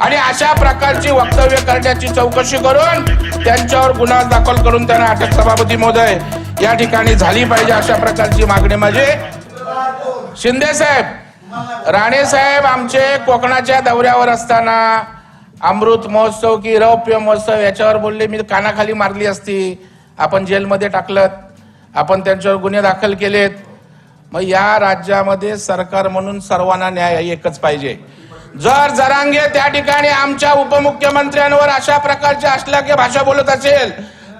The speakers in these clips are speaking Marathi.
आणि अशा प्रकारची वक्तव्य करण्याची चौकशी करून त्यांच्यावर गुन्हा दाखल करून त्यांना अटक सभापती महोदय या ठिकाणी झाली पाहिजे अशा प्रकारची मागणी माझी. शिंदे साहेब राणे साहेब आमचे कोकणाच्या दौऱ्यावर असताना अमृत महोत्सव की रौप्य महोत्सव याच्यावर बोलले मी कानाखाली मारली असती. आपण जेलमध्ये टाकलं आपण त्यांच्यावर गुन्हे दाखल केलेत. मग या राज्यामध्ये सरकार म्हणून सर्वांना न्याय एकच पाहिजे. जर जरांगे त्या ठिकाणी आमच्या उपमुख्यमंत्र्यांवर अशा प्रकारची अश्लाघ्य भाषा बोलत असेल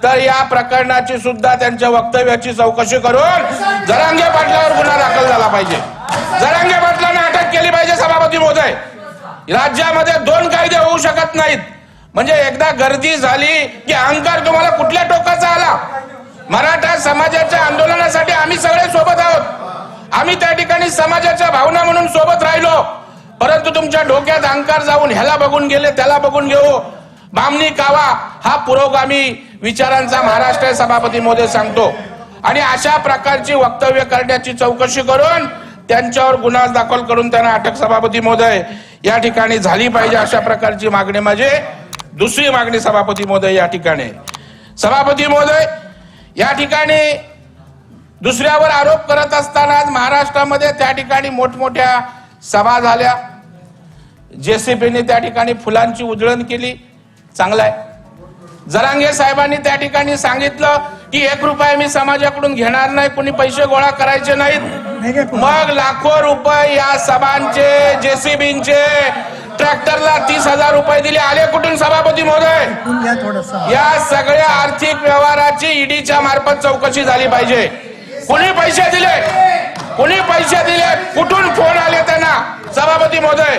तर या प्रकरणाची सुद्धा त्यांच्या वक्तव्याची चौकशी करून जरांगे पाटलावर गुन्हा दाखल झाला पाहिजे. जरांगे पाटलांना अटक केली पाहिजे सभापती महोदय. राज्यामध्ये दोन कायदे होऊ शकत नाहीत. म्हणजे एकदा गर्दी झाली की अहंकार तुम्हाला कुठल्या टोकाचा आला? मराठा समाजाच्या आंदोलनासाठी आम्ही सगळे सोबत आहोत. आम्ही त्या ठिकाणी समाजाच्या भावना म्हणून सोबत परंतु तुमच्या डोक्यात अंकार जाऊन ह्याला बघून गेले त्याला बघून घेऊ. बामणी कावा हा पुरोगामी विचारांचा महाराष्ट्र सभापती मोदी सांगतो. आणि अशा प्रकारची वक्तव्य करण्याची चौकशी करून त्यांच्यावर गुन्हा दाखल करून त्यांना अटक सभापती महोदय या ठिकाणी झाली पाहिजे अशा प्रकारची मागणी माझी. दुसरी मागणी सभापती महोदय या ठिकाणी. सभापती महोदय या ठिकाणी दुसऱ्यावर आरोप करत असताना महाराष्ट्रामध्ये त्या ठिकाणी मोठमोठ्या सभा झाल्या. जेसीबीने त्या ठिकाणी फुलांची उधळण केली. चांगलं आहे. जरांगे साहेबांनी त्या ठिकाणी सांगितलं की एक रुपये मी समाजाकडून घेणार नाही कोणी पैसे गोळा करायचे नाहीत. मग लाखो रुपये या सभांचे जेसीबींचे ट्रॅक्टरला तीस हजार रुपये दिले. आले कुठून सभापती महोदय? या सगळ्या आर्थिक व्यवहाराची ईडीच्या मार्फत चौकशी झाली पाहिजे. कुणी पैसे दिले? कुणी पैसे दिले? कुठून फोन आले त्यांना? सभापती महोदय